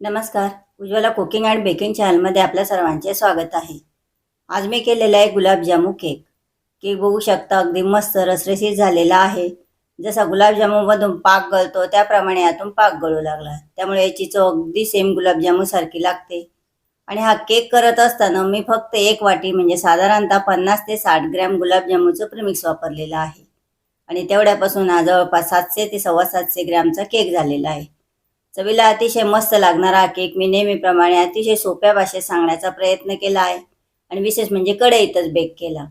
नमस्कार. Ujjwala cooking and baking चॅनलमध्ये आपल्या सर्वांचे स्वागत आहे. आज मी केलेला आहे गुलाबजामू केक. केक बघू शकता अगदी मस्त रसरशीत झालेला आहे. जसा गुलाबजामूमधून पाक गळतो त्याप्रमाणे यातून पाक गळू लागला. त्यामुळे याची चव अगदी सेम गुलाबजामूसारखी लागते. आणि हा केक करत असताना मी फक्त एक वाटी म्हणजे साधारणतः पन्नास ते साठ ग्रॅम गुलाबजामूचं प्रिमिक्स वापरलेलं आहे. आणि तेवढ्यापासून हा जवळपास सातशे ते सव्वा सातशे ग्रॅमचा केक झालेला आहे. चवीला अतिशय मस्त लागणारा हा केक मी नेहमीप्रमाणे अतिशय सोप्या भाषेत सांगण्याचा प्रयत्न केला आहे. आणि विशेष म्हणजे कढईतच बेक केला.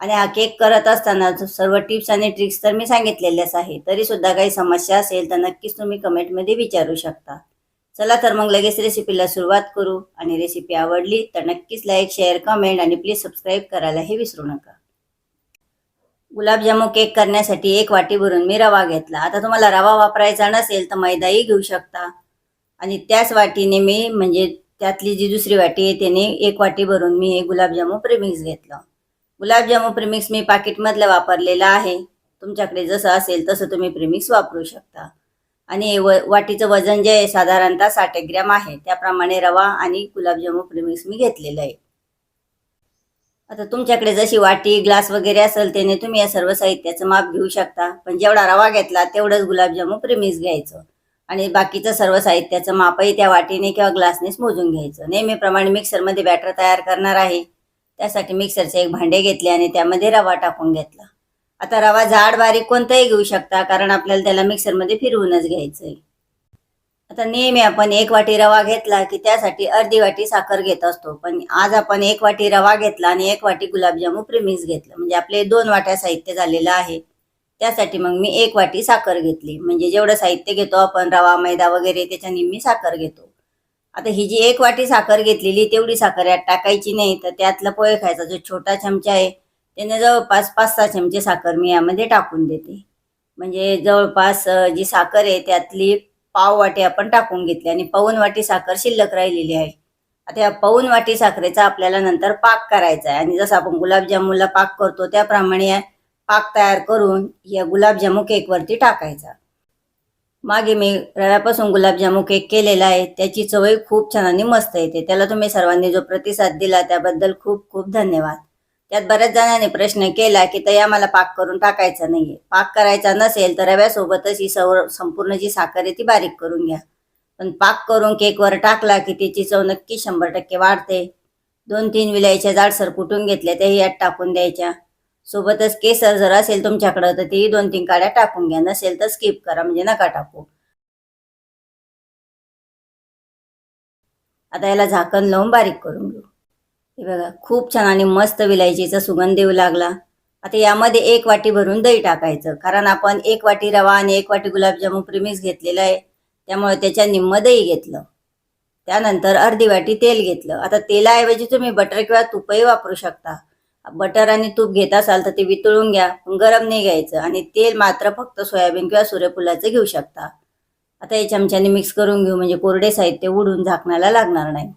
आणि हा केक करत असताना सर्व टिप्स आणि ट्रिक्स तर मी सांगितलेल्याच आहे तरी सुद्धा काही समस्या असेल तर नक्कीच तुम्ही कमेंटमध्ये विचारू शकता. चला तर मग लगेच रेसिपीला सुरुवात करू. आणि रेसिपी आवडली तर नक्कीच लाईक शेअर कमेंट आणि प्लीज सबस्क्राईब करायलाही विसरू नका. गुलाबजामू केक करण्यासाठी एक वाटी भरून मी रवा घेतला. आता तुम्हाला रवा वापरायचा नसेल तर मैदाही घेऊ शकता. आणि त्याच वाटीने मी म्हणजे त्यातली जी दुसरी वाटी आहे त्याने एक वाटी भरून मी हे गुलाबजामू प्रिमिक्स घेतलं. गुलाबजामू प्रिमिक्स मी पाकिटमधलं वापरलेलं आहे. तुमच्याकडे जसं असेल तसं तुम्ही प्रिमिक्स वापरू शकता. आणि हे व वाटीचं वजन जे आहे साधारणतः साठ ग्रॅम आहे. त्याप्रमाणे रवा आणि गुलाबजामू प्रिमिक्स मी घेतलेलं आहे. आता तुमच्याकडे जशी वाटी ग्लास वगैरे असेल त्याने तुम्ही या सर्व साहित्याचं माप घेऊ शकता. पण जेवढा रवा घेतला तेवढंच गुलाबजामून प्रेमीस घ्यायचं. आणि बाकीचं सर्व साहित्याचं मापही त्या वाटीने किंवा ग्लासनेच मोजून घ्यायचं. नेहमीप्रमाणे मिक्सरमध्ये बॅटर तयार करणार आहे. त्यासाठी मिक्सरचे एक भांडे घेतले आणि त्यामध्ये रवा टाकून घेतला. आता रवा जाड बारीक कोणताही घेऊ शकता कारण आपल्याला त्याला मिक्सरमध्ये फिरवूनच घ्यायचं आहे आता नेहमी आपण एक वाटी रवा घेतला की त्यासाठी अर्धी वाटी साखर घेत असतो. पण आज आपण एक वाटी रवा घेतला आणि एक वाटी गुलाबजामू प्रिमिक्स घेतलं. म्हणजे आपले दोन वाट्या साहित्य झालेलं आहे. त्यासाठी मग मी एक वाटी साखर घेतली. म्हणजे जेवढं साहित्य घेतो आपण रवा मैदा वगैरे त्याच्याने मी साखर घेतो. आता ही जी एक वाटी साखर घेतलेली तेवढी साखर यात टाकायची नाही. तर त्यातला पोहे खायचा जो छोटा चमचा आहे त्याने जवळपास पाच सहा चमचे साखर मी यामध्ये टाकून देते. म्हणजे जवळपास जी साखर आहे त्यातली पाव वाटी आपण टाकून घेतली आणि पाऊन वाटी साखर शिल्लक राहिलेली आहे. आता या पाऊन वाटी साखरेचा आपल्याला नंतर पाक करायचा आहे. आणि जसं आपण गुलाबजामुनला पाक करतो त्याप्रमाणे पाक तयार करून या गुलाबजामू केकवरती टाकायचा. मागे मी रव्यापासून गुलाबजामू केक केलेला आहे. त्याची चवही खूप छान आणि मस्त येते. त्याला तुम्ही सर्वांनी जो प्रतिसाद दिला त्याबद्दल खूप खूप धन्यवाद. त्यात बऱ्याच जणांनी प्रश्न केला की तया आम्हाला पाक करून टाकायचा नाहीये. पाक करायचा नसेल तर रव्यासोबतच ही सौर संपूर्ण जी साखर आहे ती बारीक करून घ्या. पण पाक करून केकवर टाकला की त्याची चव नक्की शंभर टक्के वाढते. दोन तीन विलायच्या जाडसर कुटून घेतल्या त्याही यात टाकून द्यायच्या. सोबतच केसर जर असेल तुमच्याकडं तर तेही दोन तीन काड्या टाकून घ्या. नसेल तर स्किप करा म्हणजे नका टाकू. आता याला झाकण लावून बारीक करून घेऊ. हे बघा खूप छान आणि मस्त विलायचीचा सुगंध येऊ लागला. आता यामध्ये एक वाटी भरून दही टाकायचं कारण आपण एक वाटी रवा आणि एक वाटी गुलाबजामून प्रिमिक्स घेतलेलं आहे. त्यामुळे त्याच्या निम्म दही घेतलं. त्यानंतर अर्धी वाटी तेल घेतलं. आता तेलाऐवजी तुम्ही बटर किंवा तुपही वापरू शकता. बटर आणि तूप घेत असाल तर ते वितळून घ्या गरम नाही घ्यायचं आणि तेल मात्र फक्त सोयाबीन किंवा सूर्यफुलाचं घेऊ शकता. आता हे चमच्याने मिक्स करून घेऊ म्हणजे कोरडे साहित्य उडून झाकण्याला लागणार नाही.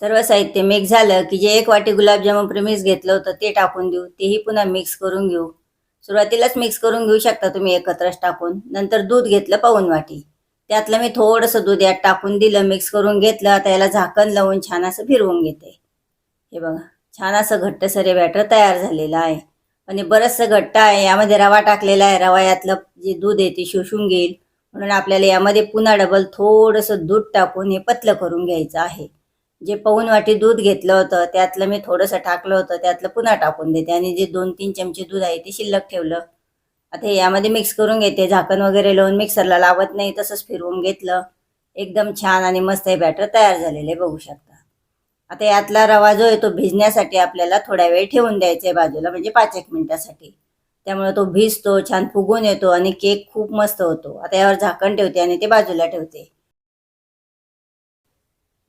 सर्व साहित्य मिक्स झालं की जे एक वाटी गुलाबजामुन प्रिमिक्स घेतलं होतं ते टाकून देऊ. तेही पुन्हा मिक्स करून घेऊ. सुरुवातीलाच मिक्स करून घेऊ शकता तुम्ही एकत्रच टाकून. नंतर दूध घेतलं पाऊन वाटी. त्यातलं मी थोडंसं दूध यात टाकून दिलं मिक्स करून घेतलं. आता याला झाकण लावून छान असं फिरवून घेते. हे बघा छान असं घट्टसरे बॅटर तयार झालेलं आहे. आणि बरंचसं घट्ट आहे. यामध्ये रवा टाकलेला आहे. रवा यातलं जे दूध आहे ते शोषून घेईल. म्हणून आपल्याला यामध्ये पुन्हा डबल थोडंसं दूध टाकून हे पतलं करून घ्यायचं आहे. जे पाऊन वाटी दूध घेतलं होतं त्यातलं मी थोडंसं टाकलं होतं त्यातलं पुन्हा टाकून देते. आणि जे दोन तीन चमचे दूध आहे ते शिल्लक ठेवलं. आता यामध्ये मिक्स करून घेते. झाकण वगैरे लावून मिक्सरला लावत नाही तसंच फिरवून घेतलं. एकदम छान आणि मस्त हे बॅटर तयार झालेले बघू शकता. आता यातला रवा जो आहे तो भिजण्यासाठी आपल्याला थोड्या वेळ ठेवून द्यायचा आहे बाजूला म्हणजे पाच एक मिनिटासाठी. त्यामुळे तो भिजतो छान फुगून येतो आणि केक खूप मस्त होतो. आता यावर झाकण ठेवते आणि ते बाजूला ठेवते.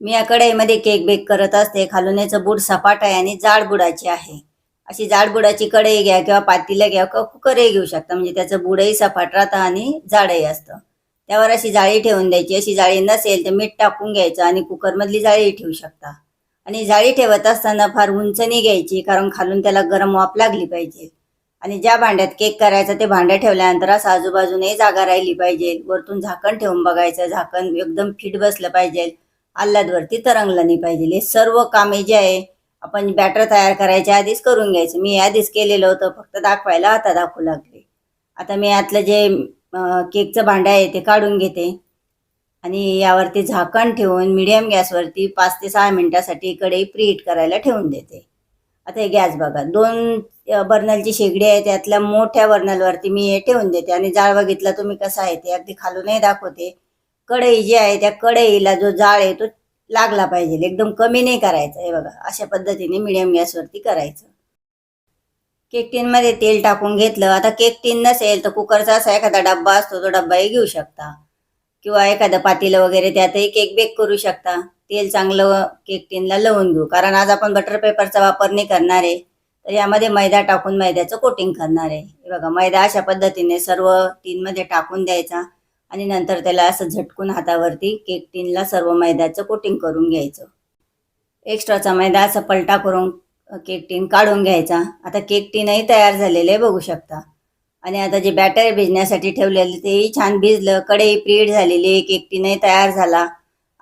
मी या कढईमध्ये केक बेक करत असते. खालून याचं सपाट आहे आणि जाड बुडाची आहे. अशी जाड बुडाची कढई घ्या किंवा पातीला घ्या किंवा कुकरही घेऊ शकता. म्हणजे त्याचं बुडही सपाट राहतं आणि जाडही असतं. त्यावर अशी जाळी ठेवून द्यायची. अशी जाळी नसेल तर मीठ टाकून घ्यायचं आणि कुकरमधली जाळी ठेवू शकता. आणि जाळी ठेवत असताना फार उंच नाही घ्यायची कारण खालून त्याला गरम वाफ लागली पाहिजे. आणि ज्या भांड्यात केक करायचा ते भांडं ठेवल्यानंतर असं आजूबाजूने जागा राहिली पाहिजे. वरतून झाकण ठेवून बघायचं. झाकण एकदम फिट बसलं पाहिजे. आल्लादवरती तरंगलं नाही पाहिजे. हे सर्व कामे जे आहे आपण बॅटर तयार करायच्या आधीच करून घ्यायचं. मी आधीच केलेलं होतं फक्त दाखवायला आता दाखवू लागले. आता मी यातलं जे केकचं भांडं आहे ते काढून घेते. आणि यावरती झाकण ठेवून मिडियम गॅसवरती पाच ते सहा मिनटासाठी कढई प्रीहीट करायला ठेवून देते. आता हे गॅस बघा दोन बर्नलची शेगडी आहे त्यातल्या मोठ्या बर्नलवरती मी हे ठेवून देते. आणि जाळ बघितला तुम्ही कसा आहे ते अगदी खालूनही दाखवते. कढई जी आहे त्या कढईला जो जाळ आहे तो लागला पाहिजे. एकदम कमी नाही करायचं. हे बघा अशा पद्धतीने मिडियम गॅसवरती करायचं. केक टीनमध्ये तेल टाकून घेतलं. आता केक टीन नसेल तर कुकरचा असा एखादा डब्बा असतो तो डब्बाही घेऊ शकता. किंवा एखादं पातेलं वगैरे त्यातही केक बेक करू शकता. तेल चांगलं केक टीनला लावून घेऊ कारण आज आपण बटर पेपरचा वापर नाही करणार आहे. तर यामध्ये मैदा टाकून मैद्याचं कोटिंग करणार आहे. हे बघा मैदा अशा पद्धतीने सर्व टीनमध्ये टाकून द्यायचा. आणि नंतर त्याला असं झटकून हातावरती केक टीनला सर्व मैद्याचं कोटिंग करून घ्यायचं. एक्स्ट्राचा मैदा असा पलटा करून केक टीन काढून घ्यायचा. आता केक टीनही तयार झालेले आहे बघू शकता. आणि आता जे बॅटर भिजण्यासाठी ठेवलेले तेही छान भिजलं कढई प्रीड झालेली आहे केक टीनही तयार झाला.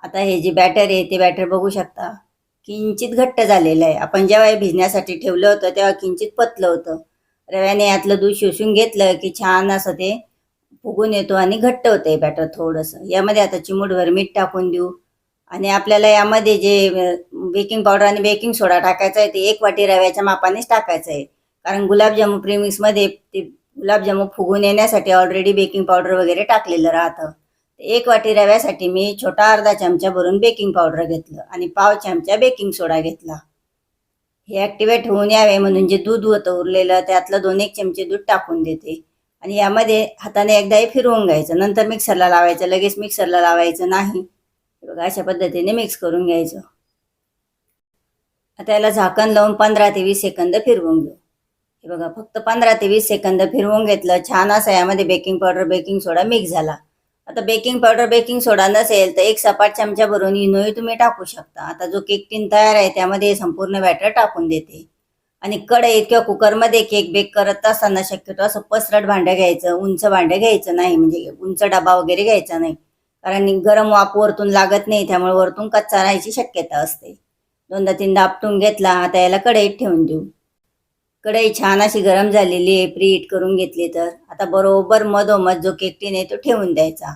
आता हे जे बॅटर आहे ते बॅटर बघू शकता. किंचित घट्ट झालेलं आहे. आपण जेव्हा हे भिजण्यासाठी ठेवलं होतं तेव्हा किंचित पतलं होतं. रव्याने यातलं दूध शोषून घेतलं की छान असं ते फुगून येतो आणि घट्ट होतं बॅटर थोडंसं. यामध्ये आता चिमूटभर मीठ टाकून देऊ. आणि आपल्याला यामध्ये जे बेकिंग पावडर आणि बेकिंग सोडा टाकायचा आहे ते एक वाटी रव्याच्या मापानेच टाकायचं आहे. कारण गुलाबजामू प्रेमिक्समध्ये ते गुलाबजामू फुगून येण्यासाठी ऑलरेडी बेकिंग पावडर वगैरे टाकलेलं राहतं. एक वाटी रव्यासाठी मी छोटा अर्धा चमचा भरून बेकिंग पावडर घेतलं आणि पाव चमचा बेकिंग सोडा घेतला. हे ॲक्टिवेट होऊन यावे म्हणून जे दूध होतं उरलेलं त्यातलं दोन एक चमचे दूध टाकून देते. आणि यामध्ये हाताने एकदाही फिरवून घ्यायचं. नंतर मिक्सरला लावायचं लगेच मिक्सरला लावायचं नाही. बघा अशा पद्धतीने मिक्स करून घ्यायचं. आता याला झाकण लावून पंधरा ते वीस सेकंद फिरवून घेऊ. हे बघा फक्त पंधरा ते वीस सेकंद फिरवून घेतलं. छान असं यामध्ये baking powder baking soda mix झाला. आता बेकिंग पावडर बेकिंग सोडा नसेल तर एक सपाट चमचा भरून इनोई तुम्ही टाकू शकता. आता जो केक टीन तयार आहे त्यामध्ये संपूर्ण बॅटर टाकून देते. आणि कढईत किंवा कुकरमध्ये केक बेक करत असताना शक्यतो असं पसरट भांडं घ्यायचं उंच भांडं घ्यायचं नाही म्हणजे उंच डबा वगैरे घ्यायचा नाही. कारण गरम वाफ वरतून लागत नाही त्यामुळे वरतून कच्चा राहायची शक्यता असते. दोनदा तीनदा आपटून घेतला आता याला कढईत ठेवून देऊ. कढई छान अशी गरम झालेली आहे प्रीहीट करून घेतली तर. आता बरोबर मधोमध जो केक टीन आहे तो ठेवून द्यायचा.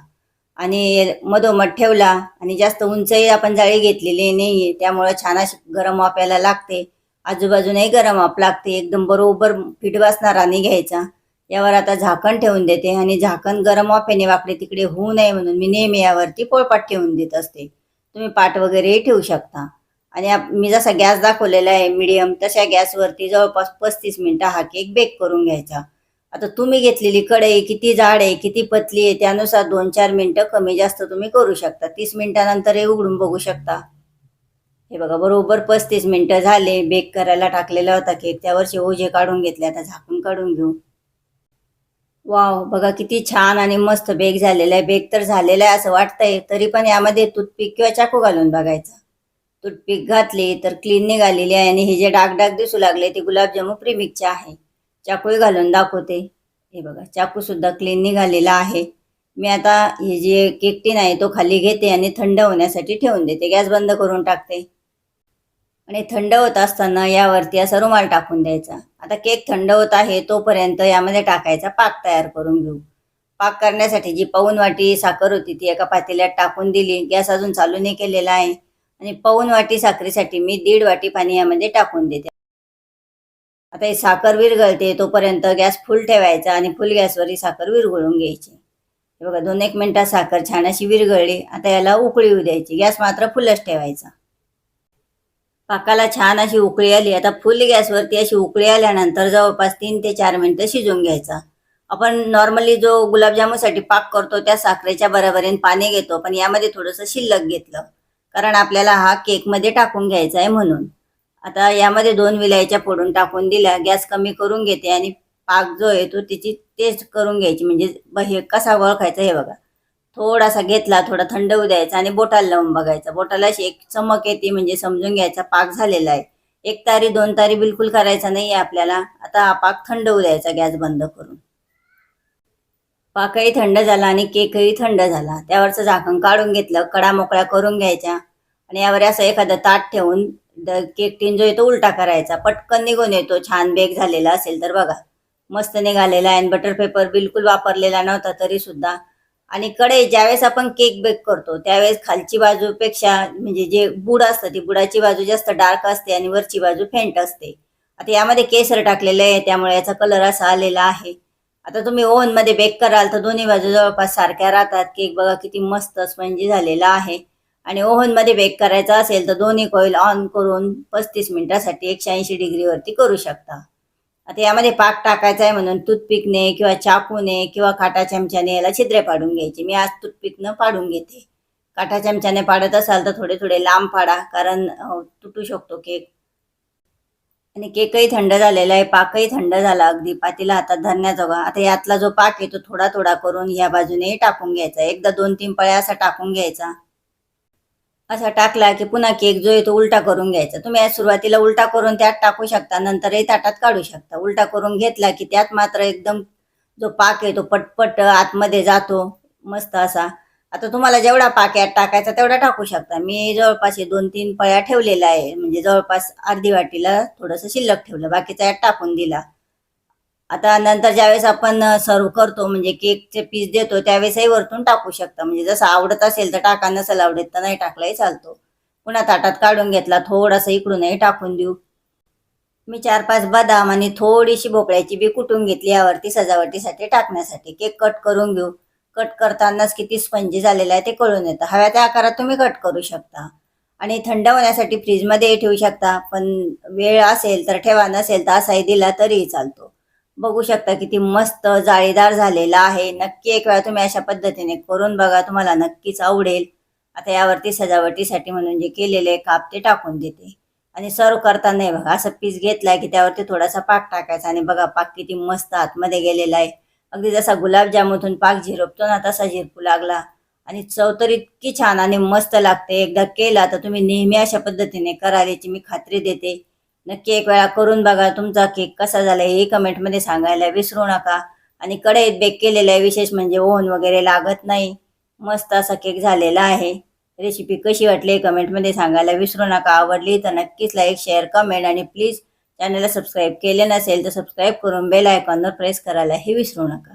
आणि मधोमध ठेवला आणि जास्त उंचही आपण जाळी घेतलेली नाही आहे त्यामुळं छान अशी गरम वाफ्याला लागते. आजूबाजूनही गरम आप लागते. एकदम बरोबर पीठ बसणार आणि घ्यायचा. यावर आता झाकण ठेवून देते आणि झाकण गरम वाफेने वाकडे तिकडे होऊ नये म्हणून मी नेहमी यावरती पोळपाट ठेवून देत असते. तुम्ही पाट वगैरेही ठेवू शकता. आणि मी जसा गॅस दाखवलेला आहे मीडियम तशा गॅसवरती जवळपास पस्तीस मिनिटं हा केक बेक करून घ्यायचा. आता तुम्ही घेतलेली कढई किती जाड आहे किती पतली आहे त्यानुसार दोन चार मिनिटं कमी जास्त तुम्ही करू शकता. तीस मिनिटानंतर हे उघडून बघू शकता. हे बघा बरोबर पस्तीस मिनिटं झाले. बेक करायला टाकलेला होता केक त्यावरचे ओझे काढून घेतले. आता झाकून काढून घेऊ. वाव बघा किती छान आणि मस्त बेक झालेला आहे. बेक तर झालेला आहे असं वाटतंय. तरी पण यामध्ये टूथपिक किंवा चाकू घालून बघायचा. टूथपिक घातली तर क्लीन निघालेली आहे आणि हे जे डाग डाग दिसू लागले ते गुलाबजामू प्रीमिक्सचे आहे. चाकूही घालून दाखवते. हे बघा चाकू सुद्धा क्लीन निघालेला आहे. मी आता हे जे केकटीन आहे तो खाली घेते आणि थंड होण्यासाठी ठेवून देते. गॅस बंद करून टाकते. आणि थंड होत असताना यावरती असा रुमाल टाकून द्यायचा. आता केक थंड होत आहे तोपर्यंत यामध्ये टाकायचा पाक तयार करून घेऊ. पाक करण्यासाठी जी पाऊन वाटी साखर होती ती एका पातेल्यात टाकून दिली. गॅस अजून चालू नाही केलेला आहे. आणि पाऊन वाटी साखरेसाठी मी दीड वाटी पाणी यामध्ये टाकून देते. आता ही साखर विरघळते तोपर्यंत गॅस फुल ठेवायचा आणि फुल गॅसवर ही साखर विरघळून घ्यायची. हे बघा दोन एक मिनिटात साखर छान अशी विरघळली. आता याला उकळी येऊ द्यायची. गॅस मात्र फुलच ठेवायचा. पाकाला छान अशी उकळी आली. आता फुल गॅसवरती अशी उकळी आल्यानंतर जवळपास तीन ते चार मिनिटं शिजवून घ्यायचा. आपण नॉर्मली जो गुलाबजामुनसाठी पाक करतो त्या साखरेच्या बरोबरीने पाणी घेतो पण यामध्ये थोडंसं शिल्लक घेतलं. कारण आपल्याला हा केकमध्ये टाकून घ्यायचा आहे म्हणून. आता यामध्ये दोन विलायच्या फोडून टाकून दिल्या गॅस कमी करून घेते आणि पाक जो आहे तो त्याची टेस्ट करून घ्यायची. म्हणजे हे कसा ओळखायचा हे बघा. थोडासा घेतला थोडा थंड होऊ द्यायचा आणि बोटाला लावून बघायचा. बोटाला अशी एक चमक येते म्हणजे समजून घ्यायचा पाक झालेला आहे. एक तारी दोन तारी बिलकुल करायचा नाही आहे आपल्याला. आता हा पाक थंड होऊ द्यायचा गॅस बंद करून. पाकही थंड झाला आणि केकही थंड झाला. त्यावरचं झाकण काढून घेतलं कडा मोकळ्या करून घ्यायच्या. आणि यावर असं एखादं ताट ठेवून केक टीन जो येतो उलटा करायचा. पटकन निघून येतो. छान बेक झालेला असेल तर बघा. मस्त निघालेला आहे आणि बटर पेपर बिलकुल वापरलेला नव्हता तरी सुद्धा आणि कढई ज्यावेळेस आपण केक बेक करतो त्यावेळेस खालची बाजूपेक्षा म्हणजे जे बुड असतं ती बुडाची बाजू जास्त डार्क असते आणि वरची बाजू फेंट असते. आता यामध्ये केसर टाकलेलं आहे त्यामुळे याचा कलर असा आलेला आहे. आता तुम्ही ओव्हनमध्ये बेक कराल तर दोन्ही बाजू जवळपास सारख्या राहतात. केक बघा किती मस्त स्पंजी झालेला आहे. आणि ओव्हनमध्ये बेक करायचा असेल तर दोन्ही कॉईल ऑन करून पस्तीस मिनिटासाठी एकशे ऐंशी डिग्रीवरती करू शकता. आता यामध्ये पाक टाकायचा आहे म्हणून टूथपिकने किंवा चाकूने किंवा काटा चमच्याने याला छिद्रे पाडून घ्यायची. मी आज टूथपिकनं पाडून घेते. काटा चमच्याने पाडत असाल तर थोडे थोडे लांब पाडा कारण तुटू शकतो केक. आणि केकही थंड झालेला आहे पाकही थंड झाला अगदी. पातीला हातात धरण्याजोगा आता यातला जो पाक आहे तो थोडा थोडा करून या बाजूने टाकून घ्यायचा. एकदा दोन तीन पळ्या असा टाकून घ्यायचा. असा टाकला की पुन्हा केक जो आहे तो उलटा करून घ्यायचा. तुम्ही सुरुवातीला उलटा करून त्यात टाकू शकता नंतरही ताटात काढू शकता. उलटा करून घेतला की त्यात मात्र एकदम जो पाक आहे तो पटपट आतमध्ये जातो मस्त असा. आता तुम्हाला जेवढा पाक यात टाकायचा तेवढा टाकू शकता. मी जवळपास हे दोन तीन पळ्या ठेवलेला आहे. म्हणजे जवळपास अर्धी वाटीला थोडंसं शिल्लक ठेवलं. बाकीचा यात टाकून दिला. आता नंतर ज्यावेळेस आपण सर्व करतो म्हणजे केकचे पीस देतो त्यावेळेसही वरतून टाकू शकता. म्हणजे जसं आवडत असेल तर टाका नसेल आवडत तर नाही टाकलाही चालतो. पुन्हा ताटात काढून घेतला थोडासा इकडूनही टाकून देऊ. मी चार पाच बदाम आणि थोडीशी भोपळ्याची बी कुटून घेतली यावरती सजावटीसाठी टाकण्यासाठी. केक कट करून घेऊ. कट करतानाच किती स्पंजी झालेला आहे ते कळून येतं. हव्या त्या आकारात तुम्ही कट करू शकता. आणि थंड होण्यासाठी फ्रीजमध्ये ठेवू शकता. पण वेळ असेल तर ठेवा नसेल तर असाही दिला तरीही चालतो. बघू शकता किती मस्त जाळीदार झालेला आहे. नक्की एक वेळा तुम्ही अशा पद्धतीने करून बघा तुम्हाला नक्कीच आवडेल. आता यावरती सजावटीसाठी म्हणून जे केलेले काप ते टाकून देते. आणि सर्व करताना हे बघा असं पीस घेतलाय की त्यावरती थोडासा पाक टाकायचा आणि बघा पाक किती मस्त आतमध्ये गेलेला आहे. अगदी जसा गुलाबजामूतून पाक झिरपतो ना तसा झिरपू लागला. आणि चव तर इतकी छान आणि मस्त लागते. एकदा केला तर तुम्ही नेहमी अशा पद्धतीने कराल याची मी खात्री देते. नक्की एक वेळा करून बघा तुमचा केक कसा झाला हे कमेंटमध्ये सांगायला विसरू नका. आणि कढईत बेक केलेला आहे विशेष म्हणजे ओव्हन वगैरे लागत नाही. मस्त असा केक झालेला आहे. रेसिपी कशी वाटली कमेंटमध्ये सांगायला विसरू नका. आवडली तर नक्कीच लाईक शेअर कमेंट आणि प्लीज चॅनलला सबस्क्राईब केले नसेल तर सबस्क्राईब करून बेल आयकॉनवर प्रेस करायलाही विसरू नका.